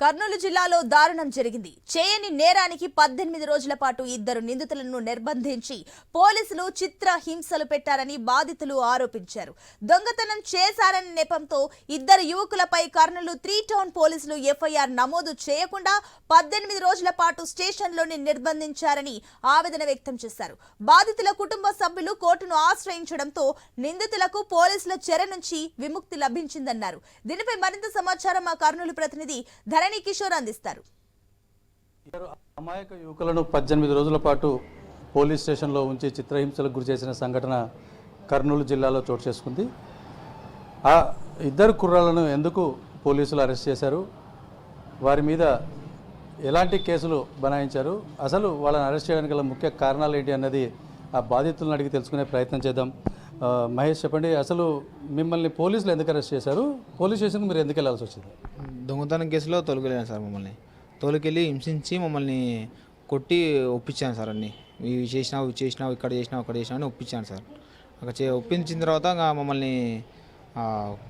కర్నూలు జిల్లాలో దారుణం జరిగింది. చేయని నేరానికి పద్దెనిమిది రోజుల పాటు ఇద్దరు నిందితులను నిర్బంధించి పోలీసులు చిత్ర హింసలు పెట్టారని బాధితులు ఆరోపించారు. దొంగతనం చేశారనే నెపంతో ఇద్దరు యువకులపై కర్నూలు త్రీ టౌన్ పోలీసులు ఎఫ్ఐఆర్ నమోదు చేయకుండా పద్దెనిమిది రోజుల పాటు స్టేషన్లోని నిర్బంధించారని ఆవేదన వ్యక్తం చేశారు. బాధితుల కుటుంబ సభ్యులు కోర్టును ఆశ్రయించడంతో నిందితులకు పోలీసుల చెర నుంచి విముక్తి లభించిందన్నారు. దీనిపై మరింత సమాచారం మా కర్నూలు ప్రతినిధి ధరణి కిషోర్ అందిస్తారు. అమాయక యువకులను పద్దెనిమిది రోజుల పాటు పోలీస్ స్టేషన్లో ఉంచి చిత్రహింసలకు గురి చేసిన సంఘటన కర్నూలు జిల్లాలో చోటు చేసుకుంది. ఆ ఇద్దరు కుర్రాలను ఎందుకు పోలీసులు అరెస్ట్ చేశారు? వారి మీద ఎలాంటి కేసులు బనాయించారు? అసలు వాళ్ళని అరెస్ట్ చేయడానికి గల ముఖ్య కారణాలు ఏంటి అన్నది ఆ బాధితులను అడిగి తెలుసుకునే ప్రయత్నం చేద్దాం. మహేష్ చెప్పండి అసలు మిమ్మల్ని పోలీసులు ఎందుకు అరెస్ట్ చేశారు? పోలీస్ స్టేషన్కి మీరు ఎందుకు వెళ్ళాల్సి వచ్చింది? దొంగతనం కేసులో తొలగలేను సార్ మమ్మల్ని. తోలుకెళ్ళి హింసించి మమ్మల్ని కొట్టి ఒప్పించాను సార్ అన్ని. ఇవి చేసినావు ఇవి చేసినావు ఇక్కడ చేసినావు అక్కడ చేసినావు అని ఒప్పించాను సార్. అక్కడ చే ఒప్పించిన తర్వాత మమ్మల్ని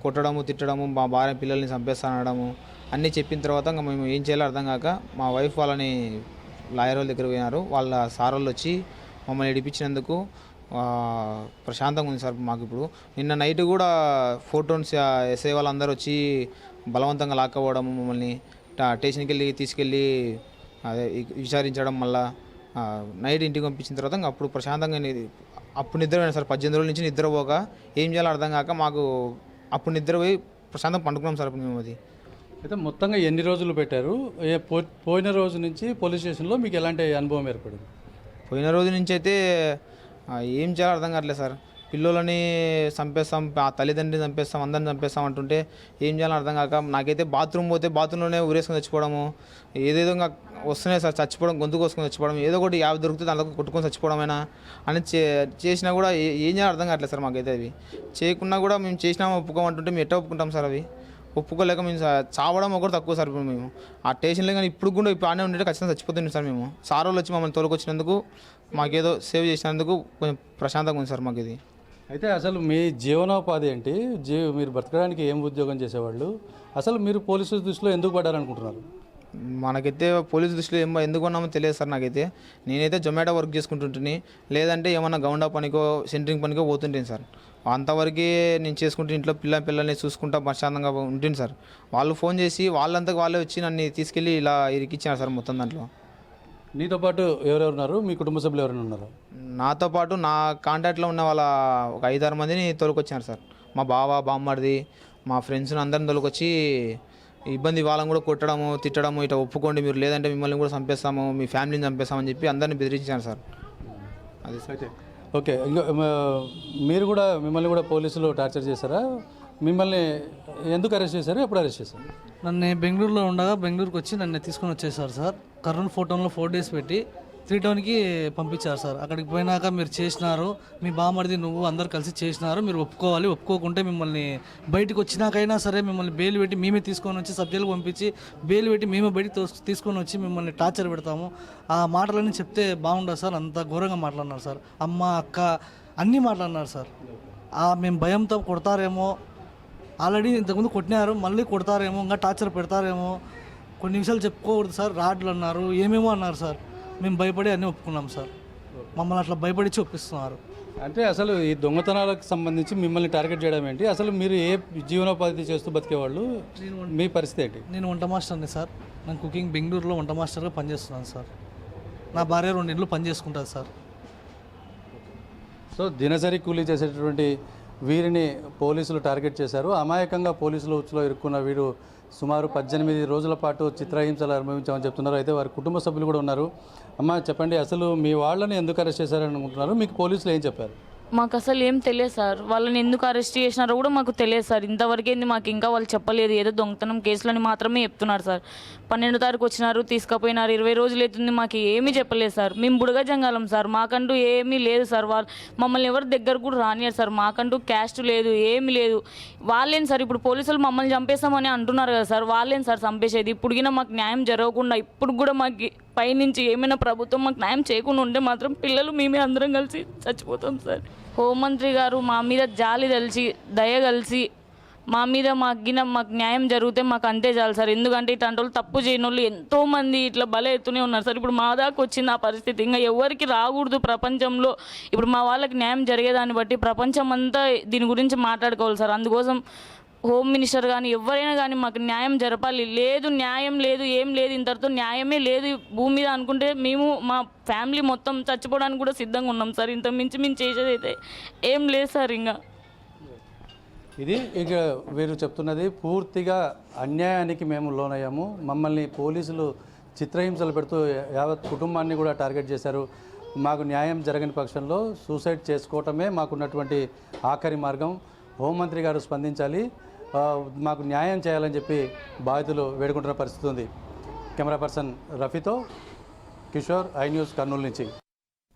కొట్టడము తిట్టడము మా భార్య పిల్లల్ని చంపేస్తానడము అన్నీ చెప్పిన తర్వాత ఇంకా మేము ఏం చేయాలో అర్థం కాక మా వైఫ్ వాళ్ళని లాయర్ వాళ్ళ దగ్గర పోయినారు. వాళ్ళ సార్ వాళ్ళు వచ్చి మమ్మల్ని ఇడిపించినందుకు ప్రశాంతంగా ఉంది సార్ మాకు ఇప్పుడు. నిన్న నైట్ కూడా ఫోటోన్స్ ఎస్ఐ వాళ్ళందరూ వచ్చి బలవంతంగా లాక్కపోవడము మమ్మల్ని స్టేషన్కి వెళ్ళి తీసుకెళ్ళి అదే విచారించడం మళ్ళా నైట్ ఇంటికి పంపించిన తర్వాత అప్పుడు ప్రశాంతంగా అప్పుడు నిద్రపోయినా సార్. పద్దెనిమిది రోజుల నుంచి నిద్రపోక ఏం చేయాలో అర్థం కాక మాకు అప్పుడు నిద్రపోయి ప్రశాంతం పండుకున్నాం సార్ మేము అది. అయితే మొత్తంగా ఎన్ని రోజులు పెట్టారు? పోయిన రోజు నుంచి పోలీస్ స్టేషన్లో మీకు ఎలాంటి అనుభవం ఏర్పడింది? పోయిన రోజు నుంచి అయితే ఏం చేయాలో అర్థం కావట్లేదు సార్. పిల్లలని చంపేస్తాం ఆ తల్లిదండ్రిని చంపేస్తాం అందరిని చంపేస్తాం అంటుంటే ఏం చేయాలో అర్థం కాక నాకైతే బాత్రూమ్ పోతే బాత్రూంలోనే ఊరేసుకొని చచ్చిపోవడము ఏదేదో ఇంకా వస్తున్నాయి సార్ చచ్చిపోవడం గొంతు కోసుకొని చచ్చిపోవడం ఏదో ఒకటి యాభై దొరికితే దాంట్లో కొట్టుకొని చచ్చిపోవడమైనా అని చే చేసినా కూడా ఏం చేయాలో అర్థం కావట్లేదు సార్ మాకైతే అవి చేయకున్నా కూడా మేము చేసినా ఒప్పుకోమంటుంటే మేము ఎట్లా ఒప్పుకుంటాం సార్ అవి? ఒప్పుకోలేక మేము చావడం ఒకటి తక్కువ సార్ మేము. ఆ స్టేషన్లో కానీ ఇప్పుడు కూడా ఇప్పుడు ఆనే ఉంటే ఖచ్చితంగా చచ్చిపోతుంది సార్ మేము. సార్ వాళ్ళు వచ్చి మమ్మల్ని తోలుకొచ్చినందుకు మాకేదో సేవ్ చేసినందుకు కొంచెం ప్రశాంతంగా ఉంది సార్ మాకు ఇది అయితే అసలు మీ జీవనోపాధి ఏంటి? జీ మీరు బ్రతకడానికి ఏం ఉద్యోగం చేసేవాళ్ళు? అసలు మీరు పోలీసుల దృష్టిలో ఎందుకు పడ్డారనుకుంటున్నారు? మనకైతే పోలీస్ దృష్టిలో ఏమో ఎందుకు ఉన్నామో తెలియదు సార్ నాకైతే. నేనైతే జొమాటో వర్క్ చేసుకుంటుంటుని. లేదంటే ఏమన్నా గౌండా పనికో సెంటరింగ్ పనికో పోతుంటాను సార్. అంతవరకే నేను చేసుకుంటే ఇంట్లో పిల్ల పిల్లల్ని చూసుకుంటా ప్రశాంతంగా ఉంటుంది సార్. వాళ్ళు ఫోన్ చేసి వాళ్ళంతకు వాళ్ళే వచ్చి నన్ను తీసుకెళ్ళి ఇలా ఇరికిచ్చారు సార్ మొత్తం దాంట్లో. నీతో పాటు ఎవరెవరు ఉన్నారు? మీ కుటుంబ సభ్యులు ఎవరైనా ఉన్నారు? నాతో పాటు నా కాంటాక్ట్లో ఉన్న వాళ్ళ ఒక ఐదారు మందిని తోలుకొచ్చారు సార్. మా బావ బామ్మడిది మా ఫ్రెండ్స్ని అందరిని తోలుకొచ్చి ఇబ్బంది వాళ్ళని కూడా కొట్టడము తిట్టడము ఇట్లా ఒప్పుకోండి మీరు లేదంటే మిమ్మల్ని కూడా చంపేస్తాము మీ ఫ్యామిలీని చంపేస్తామని చెప్పి అందరిని బెదిరించారు సార్. అది సార్. అయితే ఓకే మీరు కూడా మిమ్మల్ని కూడా పోలీసులు టార్చర్ చేశారా? మిమ్మల్ని ఎందుకు అరెస్ట్ చేశారు? ఎప్పుడు అరెస్ట్ చేశారు? నన్ను బెంగళూరులో ఉండగా బెంగళూరుకి వచ్చి నన్ను తీసుకొని వచ్చేసారు సార్. కర్నూలు ఫోటోలో ఫోర్ డేస్ పెట్టి త్రీ టౌన్కి పంపించారు సార్. అక్కడికి పోయినాక మీరు చేసినారు మీ బామడిది నువ్వు అందరు కలిసి చేసినారు మీరు ఒప్పుకోవాలి ఒప్పుకోకుంటే మిమ్మల్ని బయటకు వచ్చినాకైనా సరే మిమ్మల్ని బెయిల్ పెట్టి మేమే తీసుకొని వచ్చి సబ్జెక్టులు పంపించి బెయిల్ పెట్టి మేమే బయట తీసుకొని వచ్చి మిమ్మల్ని టార్చర్ పెడతాము. ఆ మాటలన్నీ చెప్తే బాగుండదు సార్. అంత ఘోరంగా మాట్లాడినారు సార్. అమ్మ అక్క అన్నీ మాట్లాడినారు సార్. ఆ మేము భయంతో కొడతారేమో ఆల్రెడీ ఇంతకుముందు కొట్టినారు మళ్ళీ కొడతారేమో ఇంకా టార్చర్ పెడతారేమో కొన్ని నిమిషాలు చెప్పుకోకూడదు సార్. రాడ్లు అన్నారు ఏమేమో అన్నారు సార్. మేము భయపడి అన్నీ ఒప్పుకున్నాం సార్. మమ్మల్ని అట్లా భయపడిచి ఒప్పిస్తున్నారు అంటే అసలు ఈ దొంగతనాలకు సంబంధించి మిమ్మల్ని టార్గెట్ చేయడం ఏంటి? అసలు మీరు ఏ జీవనోపాధి చేస్తూ బతికేవాళ్ళు? మీ పరిస్థితి ఏంటి? నేను వంట మాస్టర్ని సార్. నేను కుకింగ్ బెంగళూరులో వంట మాస్టర్గా పనిచేస్తున్నాను సార్. నా భార్య రెండు ఇండ్లు పని చేసుకుంటుంది సార్. సో దినసరి కూలీ చేసేటటువంటి వీరిని పోలీసులు టార్గెట్ చేశారు. అమాయకంగా పోలీసుల ఉచ్చులో ఇరుక్కున్న వీరు సుమారు పద్దెనిమిది రోజుల పాటు చిత్రహింసలు అనుభవించామని చెప్తున్నారు. అయితే వారి కుటుంబ సభ్యులు కూడా ఉన్నారు. అమ్మ చెప్పండి అసలు మీ వాళ్ళని ఎందుకు అరెస్ట్ చేశారని అనుకుంటున్నారు? మీకు పోలీసులు ఏం చెప్పారు? మాకు అసలు ఏం తెలియదు సార్. వాళ్ళని ఎందుకు అరెస్ట్ చేసినారో కూడా మాకు తెలియదు సార్. ఇంతవరకేంది మాకు ఇంకా వాళ్ళు చెప్పలేదు. ఏదో దొంగతనం కేసులని మాత్రమే చెప్తున్నారు సార్. పన్నెండు తారీఖు వచ్చినారు తీసుకుపోయినారు ఇరవై రోజులు అవుతుంది మాకు ఏమీ చెప్పలేదు సార్. మేము బుడగ జంగాలం సార్. మాకంటూ ఏమీ లేదు సార్. వాళ్ళు మమ్మల్ని ఎవరు దగ్గర కూడా రానియరు సార్. మాకంటూ క్యాస్ట్ లేదు ఏమీ లేదు. వాళ్ళేం సార్? ఇప్పుడు పోలీసులు మమ్మల్ని చంపేస్తామని అంటున్నారు కదా సార్. వాళ్ళేం సార్ చంపేసేది? ఇప్పుడు మాకు న్యాయం జరగకుండా ఇప్పుడు కూడా మాకు పైనుంచి ఏమైనా ప్రభుత్వం మాకు న్యాయం చేయకుండా ఉంటే మాత్రం పిల్లలు మేమే అందరం కలిసి చచ్చిపోతాం సార్. హోంమంత్రి గారు మా మీద జాలి కలిసి దయ కలిసి మా మీద మా గిన మాకు న్యాయం జరిగితే మాకు అంతే చాలు సార్. ఎందుకంటే ఇట్లాంటి వాళ్ళు తప్పు చేయని వాళ్ళు ఎంతోమంది ఇట్లా బల ఎత్తునే ఉన్నారు సార్. ఇప్పుడు మా దాకా వచ్చింది ఆ పరిస్థితి. ఇంకా ఎవరికి రాకూడదు ప్రపంచంలో. ఇప్పుడు మా వాళ్ళకి న్యాయం జరిగేదాన్ని బట్టి ప్రపంచం అంతా దీని గురించి మాట్లాడుకోవాలి సార్. అందుకోసం హోమ్ మినిస్టర్ కానీ ఎవరైనా కానీ మాకు న్యాయం జరపాలి. లేదు న్యాయం లేదు ఏం లేదు ఇంతటితో న్యాయమే లేదు. భూమి మీద అనుకుంటే మేము మా ఫ్యామిలీ మొత్తం చచ్చిపోవడానికి కూడా సిద్ధంగా ఉన్నాం సార్. ఇంత మించి మించి చేసేది అయితే ఏం లేదు సార్ ఇంకా. ఇది ఇక వీరు చెప్తున్నది పూర్తిగా అన్యాయానికి మేము లోనయ్యాము. మమ్మల్ని పోలీసులు చిత్రహింసలు పెడుతూ యావత్ కుటుంబాన్ని కూడా టార్గెట్ చేశారు. మాకు న్యాయం జరగని పక్షంలో సూసైడ్ చేసుకోవటమే మాకున్నటువంటి ఆఖరి మార్గం. హోంమంత్రి గారు స్పందించాలి. మాకు న్యాయం చేయాలని చెప్పి బాధితులు వేడుకుంటున్న పరిస్థితి ఉంది. కెమెరా పర్సన్ రఫీతో కిషోర్ ఐ న్యూస్ కర్నూలు నుంచి.